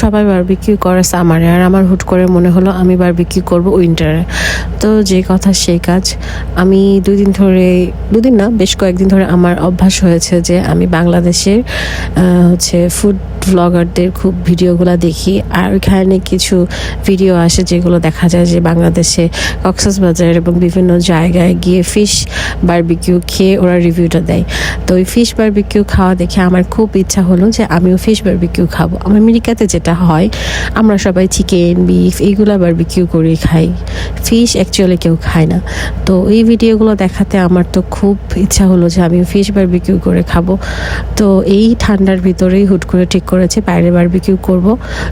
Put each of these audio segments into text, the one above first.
সবাই বারবিকিউ করে সামারে আর আমার হুট করে মনে হলো আমি বারবিকিউ করব উইন্টারে তো যে কথা সেই কাজ। আমি দুই দিন ধরে, দুদিন না, বেশ কয়েকদিন ধরে আমার অভ্যাস হয়েছে যে আমি বাংলাদেশের হচ্ছে ফুড ব্লগারদের খুব ভিডিওগুলো দেখি। আর ওইখানে কিছু ভিডিও আসে যেগুলো দেখা যায় যে বাংলাদেশে কক্সবাজার এবং বিভিন্ন জায়গায় গিয়ে ফিশ বারবিকিউ খেয়ে ওরা রিভিউটা দেয়। তো ওই ফিশ বারবিকিউ খাওয়া দেখে আমার খুব ইচ্ছা হলো যে আমিও ফিশ বারবিকিউ খাব। আমেরিকাতে যেটা হয়, আমরা সবাই চিকেন বিফ এইগুলো বারবিকিউ করে খাই। ফিশ অ্যাকচুয়ালি কেউ খায় না। তো এই ভিডিওগুলো দেখাতে আমার তো খুব ইচ্ছা হলো যে আমি ফিশ বারবিকিউ করে খাব। তো এই ঠান্ডার ভিতরেই হুট করে ঠিক করেছে, বাইরে বারবিকিউ করব।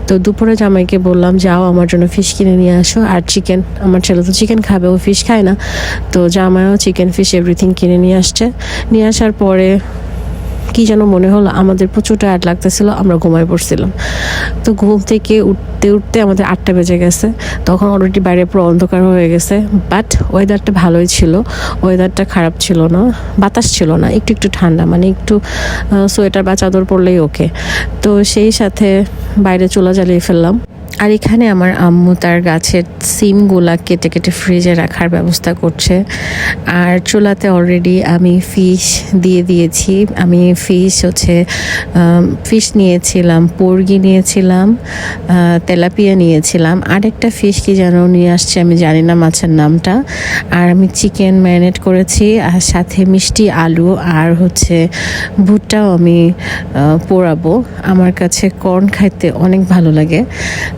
তো দুপুরে জামাইকে বললাম, যাও, আমার জন্য ফিশ কিনে নিয়ে আসো। আর চিকেন আমার ছেলে তো চিকেন খাবে, ও ফিশ খায় না। তো জামাইও চিকেন ফিশ এভরিথিং কিনে নিয়ে আসছে। নিয়ে আসার পরে কি যেন মনে হলো, আমাদের প্রচুর টায়ার্ড লাগতেছিল, আমরা ঘুমায় পড়ছিলাম। তো ঘুম থেকে উঠতে উঠতে আমাদের আটটা বেজে গেছে। তখন অলরেডি বাইরে পুরো অন্ধকার হয়ে গেছে বাট ওয়েদারটা ভালোই ছিল। ওয়েদারটা খারাপ ছিল না, বাতাস ছিল না, একটু একটু ঠান্ডা মানে একটু সোয়েটার বা চাদর পরলেই ওকে তো সেই সাথে বাইরে চুলা জ্বালিয়ে ফেললাম। আর এখানে আমার আম্মু তার গাছের সিমগুলা কেটে কেটে ফ্রিজে রাখার ব্যবস্থা করছে। আর চুলাতে অলরেডি আমি ফিশ দিয়ে দিয়েছি। আমি ফিশ হচ্ছে ফিশ নিয়েছিলাম, পোরগি নিয়েছিলাম তেলাপিয়া নিয়েছিলাম। আরেকটা ফিশ কি যেন নিয়ে আসছে আমি জানি না মাছের নামটা। আর আমি চিকেন ম্যারিনেট করেছি, আর সাথে মিষ্টি আলু আর হচ্ছে ভুট্টাও আমি পোড়াবো। আমার কাছে কর্ন খাইতে অনেক ভালো লাগে।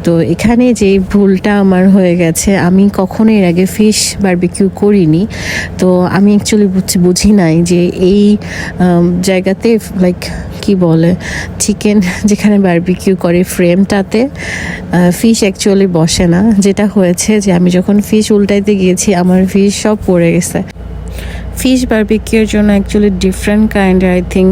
তো এখানে যে ভুলটা আমার হয়ে গেছে, আমি কখনো এর আগে ফিশ বারবিকিউ করিনি। তো আমি অ্যাকচুয়ালি বুঝছি বুঝি নাই যে এই জায়গাতে লাইক কি বলে চিকেন যেখানে বারবিকিউ করে ফ্রেমটাতে ফিশ অ্যাকচুয়ালি বসে না। যেটা হয়েছে যে আমি যখন ফিশ উল্টাইতে গিয়েছি, আমার ফিশ সব পড়ে গেছে। ফিশ বারবিকিউর জন্য actually different kind I think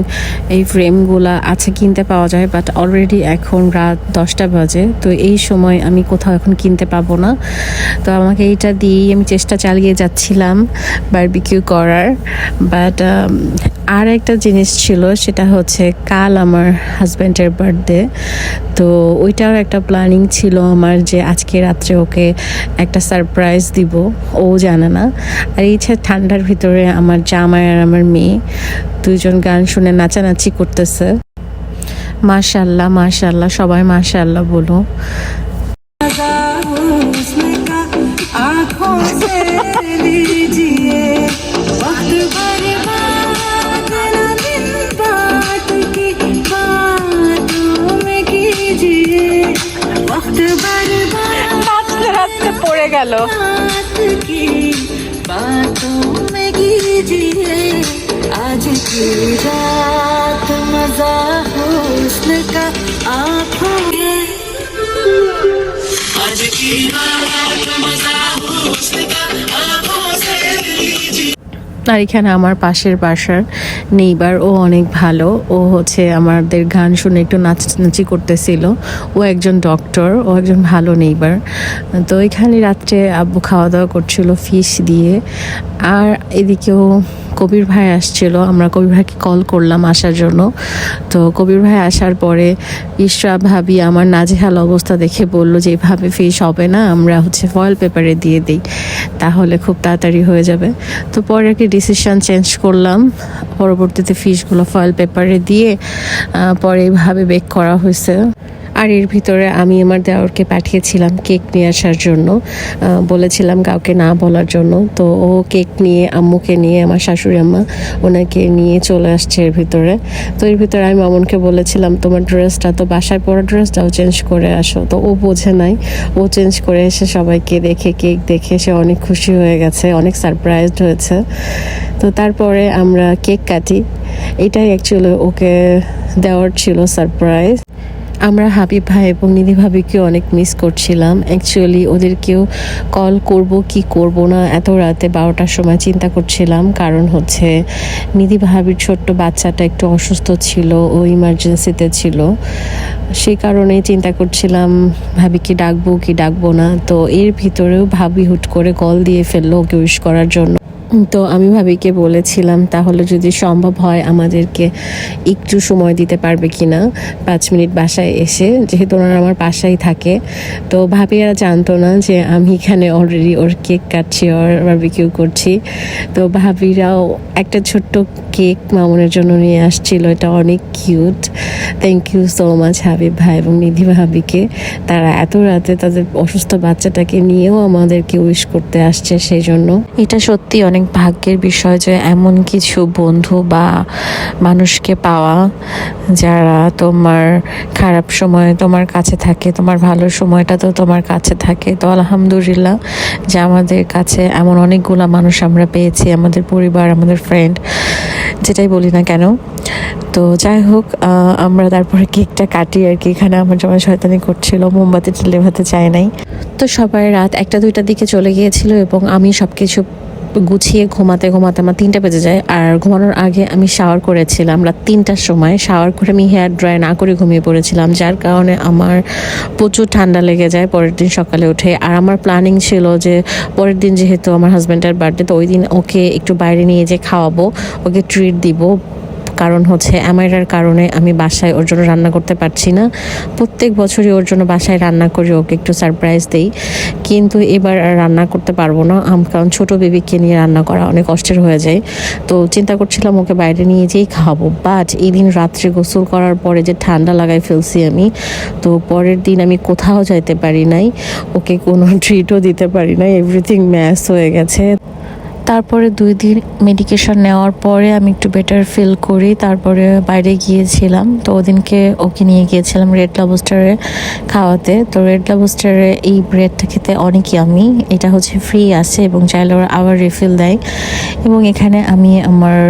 এই ফ্রেমগুলো আছে, কিনতে পাওয়া যায় বাট অলরেডি এখন রাত দশটা বাজে, তো এই সময় আমি কোথাও এখন কিনতে পাবো না। তো আমাকে এইটা দিয়েই আমি চেষ্টা চালিয়ে যাচ্ছিলাম বারবিকিউ করার বাট আর একটা জিনিস ছিল, সেটা হচ্ছে কাল আমার হাজব্যান্ডের বার্থডে তো ওইটাও একটা প্ল্যানিং ছিল আমার যে আজকে রাত্রে ওকে একটা সারপ্রাইজ দিব, ও জানে না। আর এই ঠান্ডার ভিতরে আমার জামাই আর আমার মেয়ে দুজন গান শুনে নাচানাচি করতেছে। মাশাল্লাহ মাশাল্লাহ সবাই মাশাল্লাহ বলো আর এখানে আমার পাশের বাসার নেইবার ও অনেক ভালো। ও হচ্ছে আমাদের গান শুনে একটু নাচানাচি করতেছিল। ও একজন ডক্টর ও একজন ভালো নেইবার তো এখানে রাত্রে আব্বু খাওয়া দাওয়া করছিল ফিশ দিয়ে। আর এদিকেও কবির ভাই আসছিল, আমরা কবির ভাইকে কল করলাম আসার জন্য। তো কবির ভাই আসার পরে ইশরা ভাবি, আমার নাজেহাল অবস্থা দেখে বলল যে, এভাবে ফিশ হবে না, আমরা হচ্ছে ফয়েল পেপারে দিয়ে দিই, তাহলে খুব তাড়াতাড়ি হয়ে যাবে। তো পরে কি ডিসিশন চেঞ্জ করলাম, পরবর্তীতে ফিশগুলো ফয়েল পেপারে দিয়ে পরে এইভাবে বেক করা হয়েছে। আর এর ভিতরে আমি আমার দেওরকে পাঠিয়েছিলাম কেক নিয়ে আসার জন্য বলেছিলাম কাউকে না বলার জন্য। তো ও কেক নিয়ে, আম্মুকে নিয়ে, আমার শাশুড়ি আম্মা ওনাকে নিয়ে চলে আসছে এর ভিতরে। তো এর ভিতরে আমি মামুনকে বলেছিলাম, তোমার ড্রেসটা তো বাসায় পরা ড্রেসটাও চেঞ্জ করে আসো। তো ও বোঝে নাই। ও চেঞ্জ করে এসে সবাইকে দেখে, কেক দেখে সে অনেক খুশি হয়ে গেছে, অনেক সারপ্রাইজড হয়েছে। তো তারপরে আমরা কেক কাটি। এটাই অ্যাকচুয়ালি ওকে দেওয়ার ছিল সারপ্রাইজ। আমরা হাবিব ভাই এবং নিধি ভাবিকে অনেক মিস করছিলাম। অ্যাকচুয়ালি ওদেরকেও কল করব, কি করব না, এত রাতে বারোটার সময় চিন্তা করছিলাম। কারণ হচ্ছে নিধি ভাবির ছোট্ট বাচ্চাটা একটু অসুস্থ ছিল, ও ইমার্জেন্সিতে ছিল। সেই কারণেই চিন্তা করছিলাম ভাবি কি ডাকবো কি ডাকবো না? তো এর ভিতরেও ভাবি হুট করে কল দিয়ে ফেলল ওকে উইশ করার জন্য। তো আমি ভাবিকে বলেছিলাম, তাহলে যদি সম্ভব হয় আমাদেরকে একটু সময় দিতে পারবে কি না? পাঁচ মিনিট বাসায় এসে, যেহেতু ওনারা আমার বাসায় থাকে, তো ভাবিরা জানতো না যে আমি এখানে অলরেডি ওর কেক কাটছি, ওর বারবিকিউ করছি। তো ভাবিরাও একটা ছোট্ট কেক মামুনের জন্য নিয়ে আসছিল, এটা অনেক cute thank you so much Habib ভাই এবং নিধি ভাবিকে। তারা এত রাতে তাদের অসুস্থ বাচ্চাটাকে নিয়েও আমাদেরকে উইশ করতে আসছে সেই জন্য। এটা সত্যি অনেক ভাগ্যের বিষয় যে এমন কিছু বন্ধু বা মানুষকে পাওয়া যারা তোমার খারাপ সময়ে তোমার কাছে থাকে, তোমার ভালো সময়টা তো তোমার কাছে থাকে। তো আলহামদুলিল্লাহ যে আমাদের কাছে এমন অনেকগুলা মানুষ আমরা পেয়েছি, আমাদের পরিবার, আমাদের ফ্রেন্ড যেটাই বলি না কেন। তো যাই হোক আমরা তারপরে কেকটা কাটি আর কি। এখানে আমার জামাই শয়তানি করছিল, মোমবাতি লেভাতে চায় নাই। তো সবাই রাত একটা দুইটার দিকে চলে গিয়েছিল এবং আমি সব কিছু গুছিয়ে ঘুমাতে ঘুমাতে আমার তিনটা বেজে যায়। আর ঘুমানোর আগে আমি শাওয়ার করেছিলাম রাত তিনটার সময়। শাওয়ার করে আমি হেয়ার ড্রাই না করে ঘুমিয়ে পড়েছিলাম, যার কারণে আমার প্রচুর ঠান্ডা লেগে যায় পরের দিন সকালে উঠে। আর আমার প্ল্যানিং ছিল যে পরের দিন যেহেতু আমার হাজব্যান্ডের বার্থডে তো ওই দিন ওকে একটু বাইরে নিয়ে যে খাওয়াবো, ওকে ট্রিট দিব। কারণ হচ্ছে অ্যামাইরার কারণে আমি বাসায় ওর জন্য রান্না করতে পারছি না। প্রত্যেক বছরই ওর জন্য বাসায় রান্না করি, ওকে একটু সারপ্রাইজ দেই। কিন্তু এবার রান্না করতে পারব না, আম- কারণ ছোট বেবিকে নিয়ে রান্না করা অনেক কষ্টের হয়ে যায়। তো চিন্তা করছিলাম ওকে বাইরে নিয়ে যেই খাওয়াবো বাট এই দিন রাত্রে গোসল করার পরে যে ঠান্ডা লাগাই ফেলছি আমি, তো পরের দিন আমি কোথাও যাইতে পারি নাই, ওকে কোনো ট্রিটও দিতে পারি নাই এভরিথিং ম্যাস হয়ে গেছে। তারপরে দুই দিন মেডিকেশন নেওয়ার পরে আমি একটু বেটার ফিল করি। তারপরে বাইরে গিয়েছিলাম। তো ওদিনকে ওকে নিয়ে গিয়েছিলাম রেড লাবস্টারে খাওয়াতে। তো রেড লাবস্টারে এই ব্রেডটা খেতে অনেকই আমি এটা হচ্ছে ফ্রি আছে এবং চাইলে ওরা আবার রিফিল দেয়। এবং এখানে আমি আমার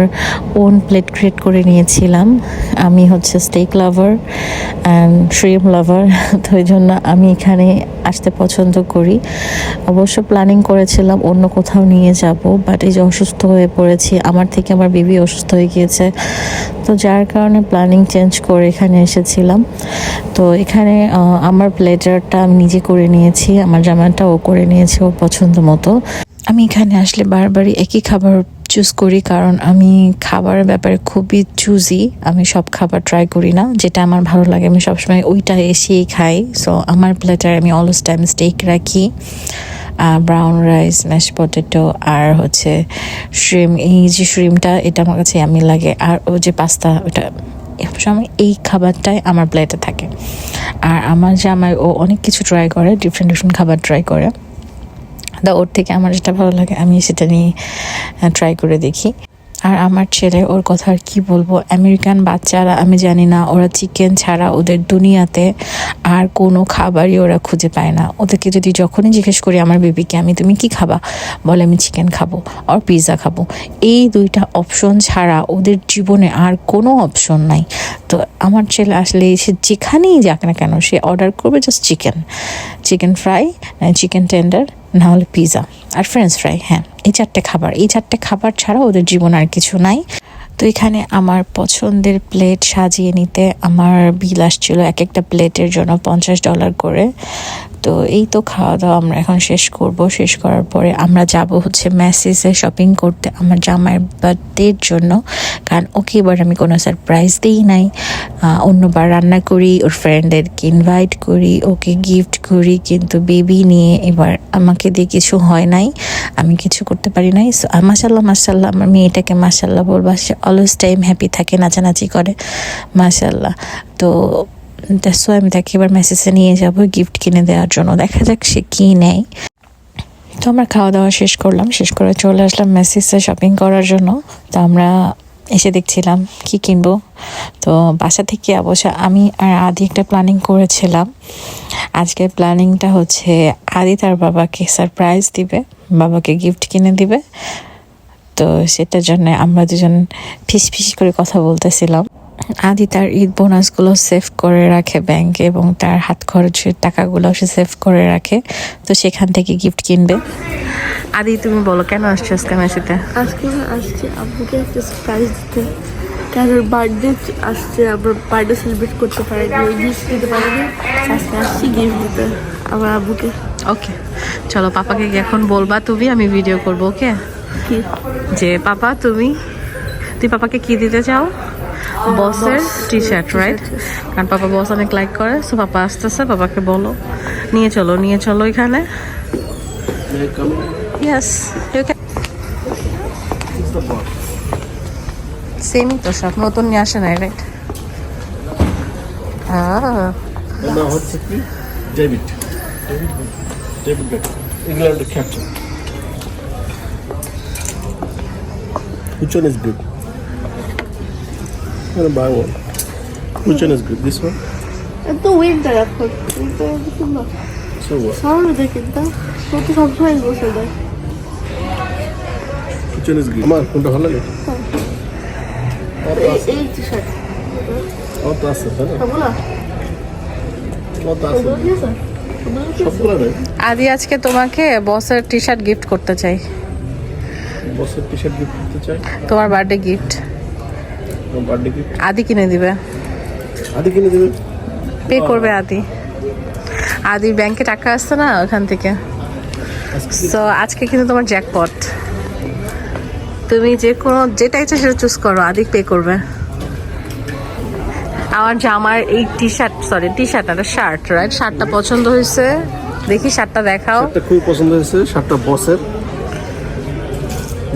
ওন প্লেট ক্রিয়েট করে নিয়েছিলাম। আমি হচ্ছে steak lover and shrimp lover তো ওই জন্য আমি এখানে আসতে পছন্দ করি। অবশ্য প্ল্যানিং করেছিলাম অন্য কোথাও নিয়ে যাব এই যে অসুস্থ হয়ে পড়েছি, আমার থেকে আমার বেবি অসুস্থ হয়ে গিয়েছে। তো যার কারণে প্ল্যানিং চেঞ্জ করে এখানে এসেছিলাম। তো এখানে আমার প্লেটারটা আমি নিজে করে নিয়েছি, আমার জামাটা ও করে নিয়েছে ওর পছন্দ মতো। আমি এখানে আসলে বারবারই একই খাবার চুজ করি কারণ আমি খাবারের ব্যাপারে খুবই চুজি আমি সব খাবার ট্রাই করি না। যেটা আমার ভালো লাগে, আমি সবসময় ওইটা এসেই খাই। সো আমার প্লেটার আমি অলস টাইম স্টেক রাখি। ব্রাউন রাইস ম্যাশ পটেটো আর হচ্ছে শ্রিম এই যে শ্রিমটা এটা আমার কাছে আমি লাগে। আর ও যে পাস্তা ওটা সময় এই খাবারটাই আমার প্লেটে থাকে। আর আমার জামাই, ও অনেক কিছু ট্রাই করে ডিফারেন্ট ডিফারেন্ট খাবার ট্রাই করে। তা ওর থেকে আমার যেটা ভালো লাগে, আমি সেটা নিয়ে ট্রাই করে দেখি। আর আমার ছেলে ওর কথা আর কি বলব? আমেরিকান বাচ্চারা, আমি জানি না, ওরা চিকেন ছাড়া ওদের দুনিয়াতে আর কোনো খাবারই ওরা খুঁজে পায় না। ওদেরকে যদি যখনই জিজ্ঞেস করি, আমার বেবিকে আমি, তুমি কি খাবা? বলে, আমি চিকেন খাব আর পিৎজা খাব। এই দুইটা অপশন ছাড়া ওদের জীবনে আর কোনো অপশন নাই। তো আমার ছেলে আসলে সে যেখানেই যাক না কেন, সে অর্ডার করবে just chicken chicken fry chicken tender না হলে পিৎজা আর ফ্রেঞ্চ ফ্রাই হ্যাঁ এই চারটে খাবার, এই চারটে খাবার ছাড়া ওদের জীবন আর কিছু নাই। তো এখানে আমার পছন্দের প্লেট সাজিয়ে নিতে আমার বিল আসছিল এক একটা প্লেটের জন্য পঞ্চাশ ডলার করে। তো এই তো খাওয়া দাওয়া আমরা এখন শেষ করব। শেষ করার পরে আমরা যাব হচ্ছে ম্যাসেজে শপিং করতে আমার জামাইয়ের বার্থডের জন্য। কারণ ওকে এবার আমি কোনো সারপ্রাইজ দিই নাই। অন্যবার রান্না করি ওর ফ্রেন্ডদেরকে ইনভাইট করি ওকে গিফট করি কিন্তু বেবি নিয়ে এবার আমাকে দিয়ে কিছু হয় নাই। আমি কিছু করতে পারি নাই। সো আহ, মাশাল্লাহ মাশাল্লাহ আমার মেয়েটাকে মাশাল্লাহ বলবা সে অলওয়েজ টাইম হ্যাপি থাকে, নাচানাচি করে মাশাল্লাহ তো দ্যাটস আমি তাকে এবার মেসেজে নিয়ে যাব গিফট কিনে দেওয়ার জন্য। দেখা যাক সে কী নেয়। তো আমরা খাওয়া দাওয়া শেষ করলাম, শেষ করে চলে আসলাম মেসেজে শপিং করার জন্য। তো আমরা এসে দেখছিলাম কি কিনবো। তো বাসা থেকে অবশ্য আমি আর আদি একটা প্ল্যানিং করেছিলাম। আজকের প্ল্যানিংটা হচ্ছে আদি তার বাবাকে সারপ্রাইজ দিবে, বাবাকে গিফট কিনে দিবে। তো সেটার জন্য আমরা দুজন ফিস ফিস করে কথা বলতেছিলাম। আদি তার ঈদ বোনাসগুলো সেভ করে রাখে ব্যাংকে এবং তার হাত খরচের টাকাগুলো সে সেভ করে রাখে। তো সেখান থেকে গিফট কিনবে। আদি তুমি বলো কেন আসছো আজকে মেসিতে আজকে আসছি আব্বুকে একটা সারপ্রাইজ দিতে। কারণ বার্থডে আসছে আবার বার্থডে সেলিব্রেট করতে পারিনি গিফট দিতে পারিনি আজকে আসছি গিফট দিতে আমার আব্বুকে। ওকে চলো পাপাকে এখন বলবা তুমি আমি ভিডিও করব ওকে যে, পাপা, তুমি? তুই পাপাকে কি দিতে চাও? বসের টি শার্ট রাইট কারণ পাপা বস অনেক লাইক করে। সো পাপা আসতেছে, পাপাকে বলো। নিয়ে চলো নিয়ে চলো এখানে। ইয়েস ইউ ক্যান তো সব, নতুন নিয়ে আসে নাই রাইট না হচ্ছে captain Which one is good? I'm gonna buy one. Which one is good? This one? তো উইন্টার এখন So what? সামনে দেখেন তা তো তো সবসময় বসে দেয় Which one is good? আমার কোনটা ভালো লাগে এই- এই টি শার্ট আমার তো আছে তাই না সবগুলা আমার তো আছে সবগুলো আদি আজকে তোমাকে বসের টি শার্ট গিফট করতে চাই। বসের টি শার্ট গিফট করতে চাই? তোমার বার্থডে গিফট আমার বার্থডে গিফট আদি কিনে দিবে। আদি কিনে দেবে? পে করবে আদি। আদির ব্যাংকে টাকা আসছে না ওখান থেকে। সো আজকে কিন্তু তোমার জ্যাকপট তুমি যে কোনো যেটা ইচ্ছা সেটা চুজ করো আদি পে করবে। আমার জামার এই T shirt sorry T shirt একটা শার্ট রাইট শার্টটা পছন্দ হয়েছে। দেখি শার্টটা দেখাও। খুবই পছন্দ হয়েছে শার্টটা বসের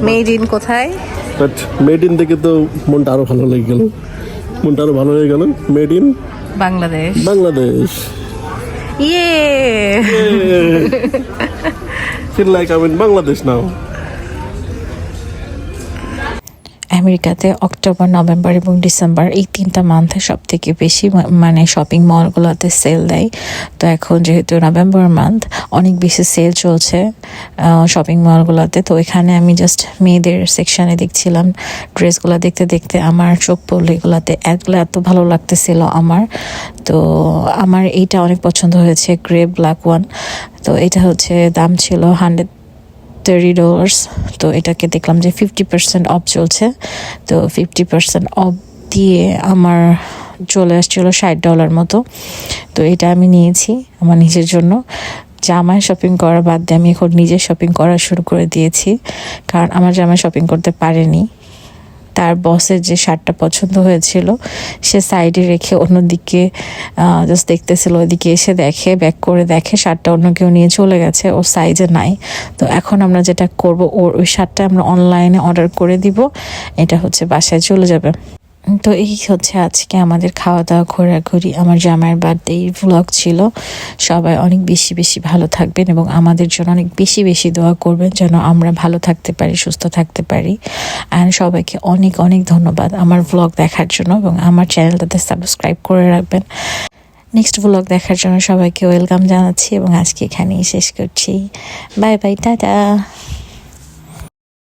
মেড ইন কোথায়? বাট মেড ইন থেকে তো মনটা আরও ভালো লেগে গেল। মনটা আরও ভালো হয়ে গেল। Made in Bangladesh. বাংলাদেশ। ইয়ে feel like I in Bangladesh now আমেরিকাতে অক্টোবর, নভেম্বর এবং ডিসেম্বর এই তিনটা মান্থে সব থেকে বেশি মানে শপিং মলগুলোতে সেল দেয়। তো এখন যেহেতু নভেম্বর মান্থ অনেক বেশি সেল চলছে শপিং মলগুলোতে তো এখানে আমি জাস্ট মেয়েদের সেকশানে দেখছিলাম ড্রেসগুলো দেখতে দেখতে আমার চোখ পড়ল এগুলাতে। এগুলো এত ভালো লাগতেছিল আমার। তো আমার এইটা অনেক পছন্দ হয়েছে গ্রে ব্ল্যাক ওয়ান তো এটা হচ্ছে দাম ছিল হান্ড্রেড থার্টি ডলার্স তো এটাকে দেখলাম যে ফিফটি পার্সেন্ট অফ চলছে। তো ফিফটি পার্সেন্ট অফ দিয়ে আমার চলে আসছিল ষাট ডলার মতো। তো এটা আমি নিয়েছি আমার নিজের জন্য। জামায় শপিং করা বাদ দিয়ে আমি এখন নিজে শপিং করা শুরু করে দিয়েছি। কারণ আমার জামায় শপিং করতে পারেনি। তার বসের যে শার্টটা পছন্দ হয়েছিল, সে সাইডে রেখে অন্যদিকে জাস্ট দেখতেছিল, ওইদিকে এসে দেখে ব্যাক করে দেখে শার্টটা অন্য কেউ নিয়ে চলে গেছে, ওর সাইজে নাই। তো এখন আমরা যেটা করব, ওর ওই শার্টটা আমরা অনলাইনে অর্ডার করে দিব, এটা হচ্ছে বাসায় চলে যাবে। তো এই হচ্ছে আজকে আমাদের খাওয়া দাওয়া ঘোরাঘুরি। আমার জামাইয়ের বার্থডে ভ্লগ ছিল। সবাই অনেক বেশি বেশি ভালো থাকবেন এবং আমাদের জন্য অনেক বেশি বেশি দোয়া করবেন যেন আমরা ভালো থাকতে পারি, সুস্থ থাকতে পারি। অ্যান্ড সবাইকে অনেক অনেক ধন্যবাদ আমার ভ্লগ দেখার জন্য এবং আমার চ্যানেলটাতে সাবস্ক্রাইব করে রাখবেন। নেক্সট ভ্লগ দেখার জন্য সবাইকে ওয়েলকাম জানাচ্ছি এবং আজকে এখানেই শেষ করছি। Bye bye tata!